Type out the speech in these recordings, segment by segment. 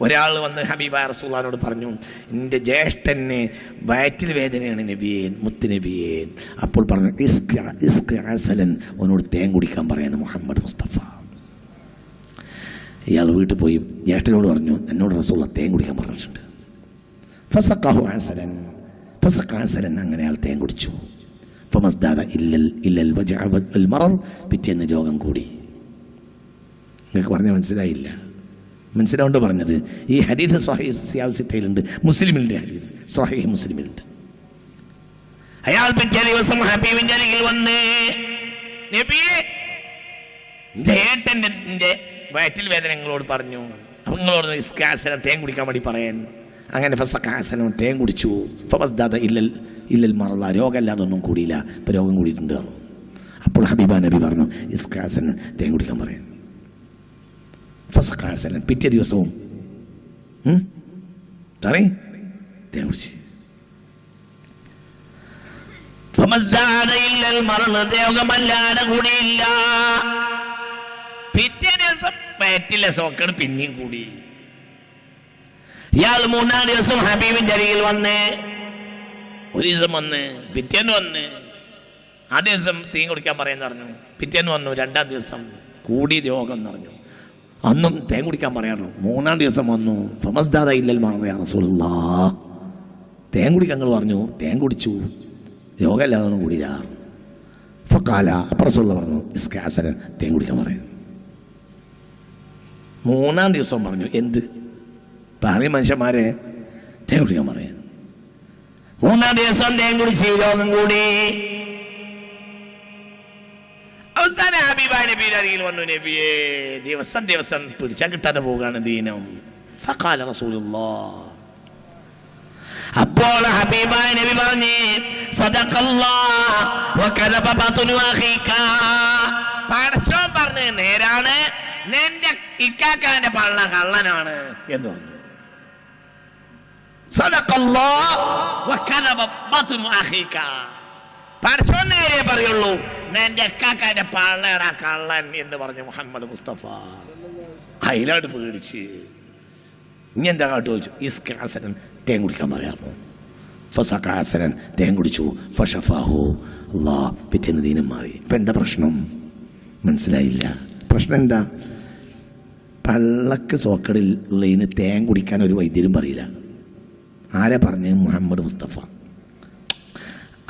ഒരാൾ വന്ന് ഹബീബ റസൂലാനോട് പറഞ്ഞു എന്റെ ജ്യേഷ്ഠന് വയറ്റിൽ വേദനയാണ് നബിയേൻ മുത്ത് നബിയേൻ അപ്പോൾ പറഞ്ഞു ഇസ്ക് ഇസ്ക് അസലൻ. അവനോട് തേൻ കുടിക്കാൻ പറയാണ് മുഹമ്മദ് മുസ്തഫ. ഇയാൾ വീട്ടിൽ പോയി ജ്യേഷ്ഠനോട് പറഞ്ഞു എന്നോട് റസൂല തേൻ കുടിക്കാൻ പറഞ്ഞിട്ടുണ്ട്. ഫസക്കാഹു ആസലൻ ഫസക്ക ആസലൻ അങ്ങനെ അയാൾ തേൻ കുടിച്ചു. ഫമസ്ദാദ ഇല്ലൽ ഇല്ലൽ വൽ മറർ. പിറ്റേന്ന് രോഗം കൂടി. നിങ്ങൾക്ക് പറഞ്ഞാൽ മനസ്സിലായില്ല. മനസ്സിലാവുണ്ട് പറഞ്ഞത്? ഈ ഹദീദ് സ്വഹീ സിയാസിത്തയിലുണ്ട് മുസ്ലിമിന്റെ ഹദീദ്. സ്വഹീ മുസ്ലിമിലുണ്ട്. അയാൾ പിറ്റേ ദിവസം ഹബീബിന്റെ അരികിൽ വന്ന് ഏട്ടന്റെ വയറ്റിൽ വേദന നിങ്ങളോട് പറഞ്ഞു. അപ്പം നിങ്ങളോട് ഇസ്കാസനം തേൻ കുടിക്കാൻ വേണ്ടി പറയാൻ. അങ്ങനെ ഫസക്കാസനം തേൻ കുടിച്ചു. ഫസ്ദാദ ഇല്ലൽ ഇല്ലൽ മറല്ല രോഗമല്ലാതെ ഒന്നും കൂടിയില്ല. ഇപ്പം രോഗം കൂടിയിട്ടുണ്ട് അപ്പോൾ ഹബീബ നബി പറഞ്ഞു ഇസ്കാസനം തേൻ കുടിക്കാൻ പറയാൻ. ഫസക്കാസനം പിറ്റേ ദിവസവും? സാറേ ഇല്ലൽ മറന്ന് ദേവമല്ലാതെ കൂടിയില്ല. പിറ്റേ ദിവസം പറ്റില്ല സോക്കർ പിന്നെയും കൂടി. ഇയാൾ മൂന്നാം ദിവസം ഹബീബിന്റെ അരികിൽ വന്ന് ഒരു ദിവസം വന്ന് പിറ്റേന്ന് വന്ന് ആ ദിവസം തീ കുടിക്കാൻ പറയുന്ന പറഞ്ഞു. പിറ്റേന്ന് വന്നു രണ്ടാം ദിവസം കൂടി രോഗം പറഞ്ഞു അന്നും തേൻ കുടിക്കാൻ പറയാറു മൂന്നാം ദിവസം വന്നു. ഫമസ്ദാദ ഇല്ലൽ മറന്ന റസൂലുള്ള. തേൻ കുടിക്കാൻ പറഞ്ഞു. തേൻ കുടിച്ചു. രോഗമില്ലാതെ കൂടിയില്ല. ഫക്കാല അപ്പറസുള്ള പറഞ്ഞു ഇസ്കാസരൻ തേൻ കുടിക്കാൻ പറയുന്നു മൂന്നാം ദിവസം പറഞ്ഞു എന്ത്? പറയും മനുഷ്യന്മാരെ തേൻ കുടിക്കാൻ പറയുന്നു മൂന്നാം ദിവസം തേൻ കുടിച്ച് രോഗം കൂടി. അവസാന ഹബീബായ നബിയുടെ അരികിൽ വന്നു നബിയെ ദിവസം ദിവസം പിടിച്ചാൽ കിട്ടാതെ പോവുകയാണ് ദീനം. ഫഖാല റസൂലുള്ളാ. അപ്പോൾ ഹബീബായ നബി പറഞ്ഞു പടച്ചോൻ പറഞ്ഞു നേരാണ് നിന്റെ ഇക്കാക്കാന്റെ പള്ള കള്ളനാണ് എന്ന് പറഞ്ഞു. പടച്ചോൻ നേരെ പറയുള്ളൂ നിന്റെ അക്കാക്കാന്റെ പള്ളയുടെ കള്ളൻ എന്ന് പറഞ്ഞു മുഹമ്മദ് മുസ്തഫ. അതിലോട്ട് പേടിച്ച്. ഇനി എന്താ കാട്ടു ചോദിച്ചു? ഇസ്കാസനൻ തേൻ കുടിക്കാൻ പറയാമോ? ഫസക്കാസനൻ തേൻ കുടിച്ചു. ഫഷഫാഹു. അള്ളാ പിറ്റേന്ന് ദീനം മാറി. ഇപ്പം എന്താ പ്രശ്നം? മനസ്സിലായില്ല. പ്രശ്നം എന്താ? പള്ളക്ക് സോക്കടിൽ ഉള്ളതിന് തേൻ കുടിക്കാൻ ഒരു വൈദ്യരും പറയില്ല. ആരാ പറഞ്ഞത്? മുഹമ്മദ് മുസ്തഫ.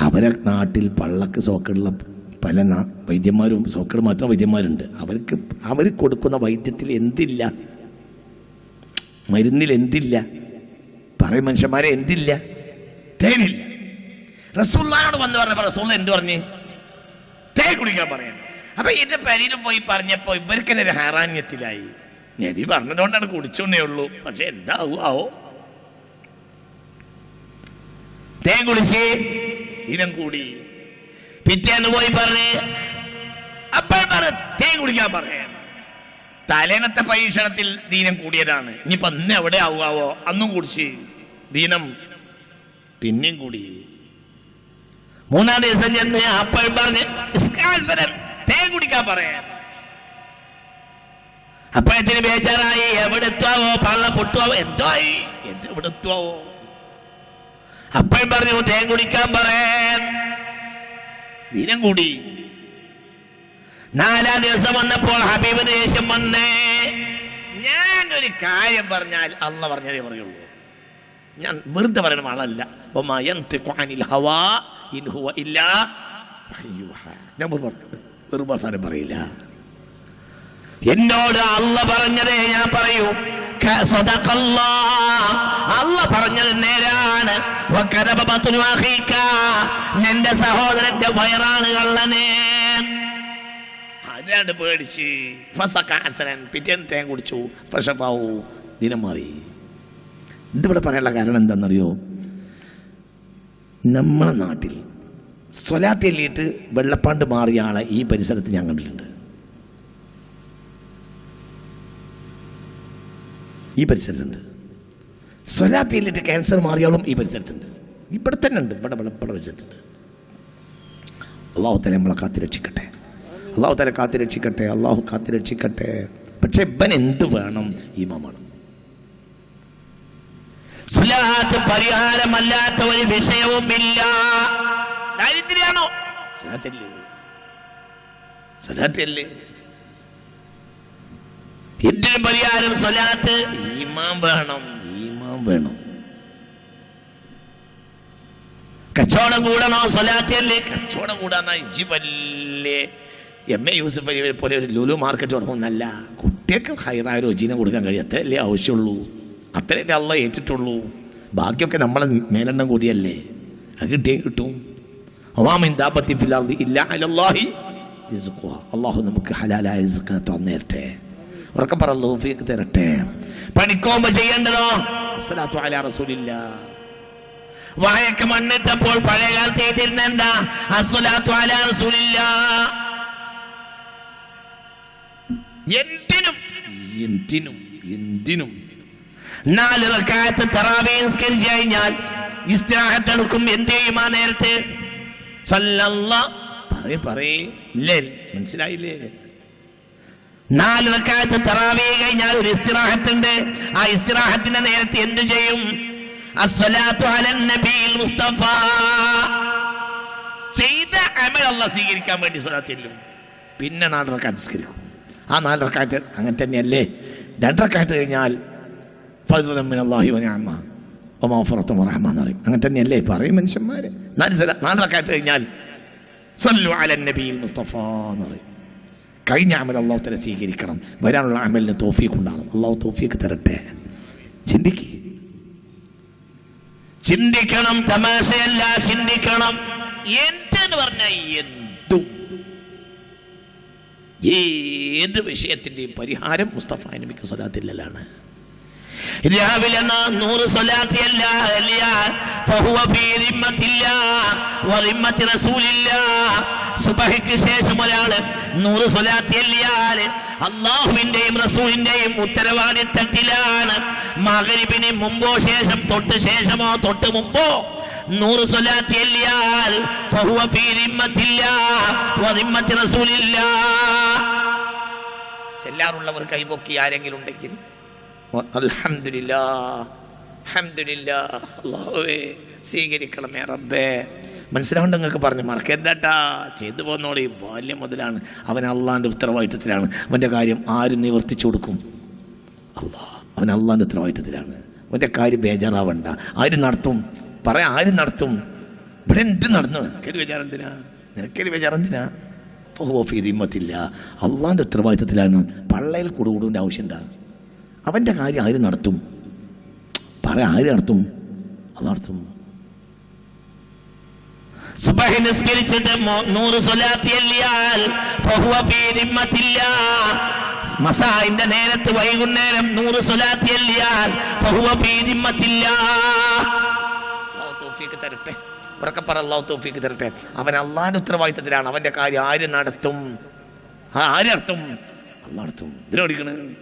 അവരെ നാട്ടിൽ പള്ളക്ക് സോക്കടുള്ള പല വൈദ്യന്മാരും സോക്കട് മാത്രം വൈദ്യന്മാരുണ്ട്. അവർക്ക് അവർ കൊടുക്കുന്ന വൈദ്യത്തിൽ എന്തില്ല? മരുന്നിൽ എന്തില്ല? പറയും മനുഷ്യന്മാരെ എന്തില്ല? തേനില്ല. റസൂള്ളാനോട് വന്ന് പറഞ്ഞപ്പോ റസൂള്ള എന്ത് പറഞ്ഞ്? തേ കുടിക്കാൻ പറയാം അപ്പൊ ഇതിന്റെ പേരിൽ പോയി പറഞ്ഞപ്പോ ഇവർക്ക് തന്നെ ഹാറാന്യത്തിലായി. നബി പറഞ്ഞതുകൊണ്ടാണ് കുടിച്ചോണ്ടേ ഉള്ളൂ. പക്ഷെ എന്താവോ? ആവോ? തേ കുടിച്ച് ഇനം കൂടി. പിറ്റേന്ന് പോയി പറഞ്ഞ്. അപ്പോൾ പറ തേൻ കുടിക്കാൻ പറയാൻ തലേനത്തെ പരീക്ഷണത്തിൽ ദീനം കൂടിയതാണ്. ഇനിയിപ്പോ അന്ന് എവിടെ ആവുകാവോ അന്നും കുടിച്ച്. ദീനം പിന്നെയും കൂടി. മൂന്നാം ദിവസം ചെന്ന് അപ്പോൾ പറഞ്ഞ് തേ കുടിക്കാൻ പറയാം അപ്പോഴത്തിന് ബേജാറായി എവിടെ എത്തുവോ പള്ള പൊട്ടുവോ എന്തോ ആയി? എന്ത് എവിടെ എത്തുവോ അപ്പോൾ പറഞ്ഞു തേൻ കുടിക്കാൻ പറയാൻ ദീനം കൂടി. നാലാം ദിവസം വന്നപ്പോൾ ഹബീബ് ദേശം വന്നേ. ഞാൻ ഒരു കാര്യം പറഞ്ഞാൽ അല്ല പറഞ്ഞാലേ പറയുള്ളൂ. ഞാൻ വെറുതെ പറയണ ആളല്ല. ഞാൻ വെറുതെ പറയില്ല. എന്നോട് അല്ല പറഞ്ഞതേ ഞാൻ പറയൂ. അല്ല പറഞ്ഞത് നേരാണ്. നിന്റെ സഹോദരന്റെ വയറാണ് കള്ളനേ. അതിനാണ്ട് പേടിച്ച്. പിറ്റേന്ന് തേൻ കുടിച്ചു. ഫഷഫാവു. ദിനം മാറി. ഇതിവിടെ പറയാനുള്ള കാരണം എന്താണെന്നറിയോ? നമ്മളെ നാട്ടിൽ സ്വലാത്തി എല്ലിയിട്ട് വെള്ളപ്പാണ്ട് മാറിയ ആളെ ഈ പരിസരത്ത് ഞാൻ കണ്ടിട്ടുണ്ട്. ഈ പരിസരത്തുണ്ട്. സ്വലാത്തിയിലിട്ട് ക്യാൻസർ മാറിയാലും ഈ പരിസരത്തുണ്ട്. ഇവിടെ തന്നെ ഉണ്ട്. ഇവിടെ ഇവിടെ പരിസരത്തുണ്ട്. അള്ളാഹു തല നമ്മളെ കാത്തിരക്ഷിക്കട്ടെ അള്ളാഹു തല കാത്തിരക്ഷിക്കട്ടെ അള്ളാഹു കാത്തിരക്ഷിക്കട്ടെ പക്ഷെ ഇവൻ എന്ത് വേണം? ഈമാമാണ് സ്വലാത്ത് പരിഹാരമല്ലാത്ത ഒരു വിഷയവുമില്ല. ദാരിദ്ര്യാണോ സ്വലാത്തല്ലേ? സ്വലാത്തല്ലേ? എന്തിനും പരിഹാരം? സ്വലാത്ത്? ഈമാൻ വേണം. ഈമാൻ വേണം. കച്ചവടം കൂടണോ സ്വലാത്തിയല്ലേ? കച്ചവടം കൂടാന്നാ ഇജി വല്ലേ എം എ യൂസഫ് അലി പോലെ ഒരു ലുലു മാർക്കറ്റ് തുടങ്ങുന്നല്ല. കുട്ടിയൊക്കെ ഹൈറായ ഒരു രുചിനെ കൊടുക്കാൻ കഴിയും. അത്രയല്ലേ ആവശ്യമുള്ളൂ. അത്രയല്ലേ അള്ള ഏറ്റിട്ടുള്ളൂ. ബാക്കിയൊക്കെ നമ്മളെ മേലെണ്ണം കൂടിയല്ലേ. അത് കിട്ടിയേ കിട്ടും. ഒമാമിൻ ദാപത്തി ഫില്ലാർദി ഇല്ല അലല്ലാഹി അള്ളാഹു നമുക്ക് ഹലാലായ റിസ്ക്കിനെ തന്നേരട്ടെ. ഉറക്കെ പറ ലൗഫീക്ക് തരട്ടെ. പണിക്കോമ്പ് ചെയ്യേണ്ടതോ? അസ്സലാത്തു അലാ റസൂലില്ലാ. വായക്ക് മണ്ണിട്ടപ്പോൾ പഴയ കാലത്ത് ചെയ്തിരുന്ന എന്താ? അസ്വലാത്തു അലാ റസൂലില്ലാ. എന്തിനും എന്തിനും എന്തിനും. നാല് റക്കായത്ത് തറാവി നിസ്കരിച്ചു കഴിഞ്ഞാൽ ഇസ്തിറാഹത്ത് എടുക്കും എന്ത് ചെയ്യും ആ നേരത്തെ? പറയേ പറയേ. ഇല്ലേ? മനസ്സിലായില്ലേ? നാല് റക്കാത്ത് തറാവീ കഴിഞ്ഞാൽ ഒരു ഇസ്തിറാഹത്തുണ്ട്. ആ ഇസ്തിറാഹത്തിന്റെ നേരത്തെ എന്തു ചെയ്യും? ചെയ്ത അമൽ സ്വീകരിക്കാൻ വേണ്ടി സ്വലാത്തില്ലും പിന്നെ നാല് റക്കാത്ത് നിസ്കരിക്കും. ആ നാല് റക്കാത്ത് അങ്ങനെ തന്നെയല്ലേ? രണ്ടറക്കാത്ത് കഴിഞ്ഞാൽ റഹ്മാൻ എന്ന് അങ്ങനെ തന്നെയല്ലേ? പറയും മനുഷ്യന്മാർ നാല് നാല് നാലരക്കാലത്ത് കഴിഞ്ഞാൽ സല്ലു മുസ്തഫ എന്ന് പറയും. കഴിഞ്ഞ അമൽ അള്ളാഹു തല സ്വീകരിക്കണം. വരാനുള്ള അമലിന് തോഫീക്ക് ഉണ്ടാകണം അള്ളാഹു തോഫീക്ക് തരട്ടെ. ചിന്തിക്ക്. ചിന്തിക്കണം തമാശയല്ല ചിന്തിക്കണം. എന്തെന്ന് പറഞ്ഞാൽ എന്തും. ഏത് വിഷയത്തിന്റെയും പരിഹാരം മുസ്തഫ നബിക്ക് സ്വലാത്തില്ലാണ് രാവിലെ നൂറ് സ്വലാത്തിയല്ല ഫഹുവ ഫീ സുബഹിക്ക് ശേഷം ഒരാൾ നൂറ് സ്വലാത്തിയല്ലിയാൽ അള്ളാഹുവിന്റെയും റസൂലിന്റെയും ഉത്തരവാദിത്തത്തിലാണ്. മകരിബിന് മുമ്പോ ശേഷം തൊട്ട് ശേഷമോ തൊട്ട് മുമ്പോ നൂറ് സ്വലാത്തി അല്ലിയാൽ ഫഹുവ ഫീ ദിമ്മത്തില്ല വദിമ്മത്തി റസൂലില്ല. ചെല്ലാറുള്ളവർ കൈപൊക്കി ആരെങ്കിലും ഉണ്ടെങ്കിൽ അൽഹംദുലില്ലാ അൽഹംദുലില്ലാ അല്ലാഹുവേ സ്വീകരിക്കണമേ റബ്ബേ. മനസ്സിലാവുണ്ട് നിങ്ങൾക്ക് പറഞ്ഞു. മറക്കരുതാട്ടാ. ചെയ്തു പോകുന്നോളി ബാല്യം മുതലാണ്. അവൻ അള്ളാന്റെ ഉത്തരവാദിത്വത്തിലാണ്. അവന്റെ കാര്യം ആരും നിവർത്തിച്ചു കൊടുക്കും? അള്ളാ. അവൻ അള്ളാന്റെ ഉത്തരവാദിത്വത്തിലാണ്. അവന്റെ കാര്യം ബേജാറാവണ്ട. ആര് നടത്തും? പറയാം ആര് നടത്തും? ഇവിടെ എന്ത് നടന്നു? എനിക്കൊരു ബേജാറെന്തിനാ? നിനക്കൊരു ബേജാറെന്തിനാ? ഓഫീതിമ്മത്തില്ല അള്ളാന്റെ ഉത്തരവാദിത്തത്തിലാണ് പള്ളയിൽ കൂടുകൂടേണ്ട ആവശ്യമുണ്ടാ. അവന്റെ കാര്യം ആര് നടത്തും? പറയാം ആര് നടത്തും? അത് നടത്തും. സുബഹി നിസ്കരിച്ചിട്ട് നൂറ് സ്വലാത്തി മസാഇന്റെ നേരത്ത് വൈകുന്നേരം നൂറ് സ്വലാത്തി എല്ലിയാൽ ഫഹുവ ഫീ ദിമ്മത്തില്ല. അള്ളാഹു തൗഫീക്ക് തരട്ടെ. ഉറക്കെ പറ അള്ളാഹു തോഫിക്ക് തരട്ടെ. അവൻ അള്ളാഹിന്റെ ഉത്തരവാദിത്തത്തിലാണ്. അവന്റെ കാര്യം ആര് നടത്തും? ആ, ആര് നടത്തും? അള്ളാഹ് നടത്തും. ഇതിനോടിക്കണ്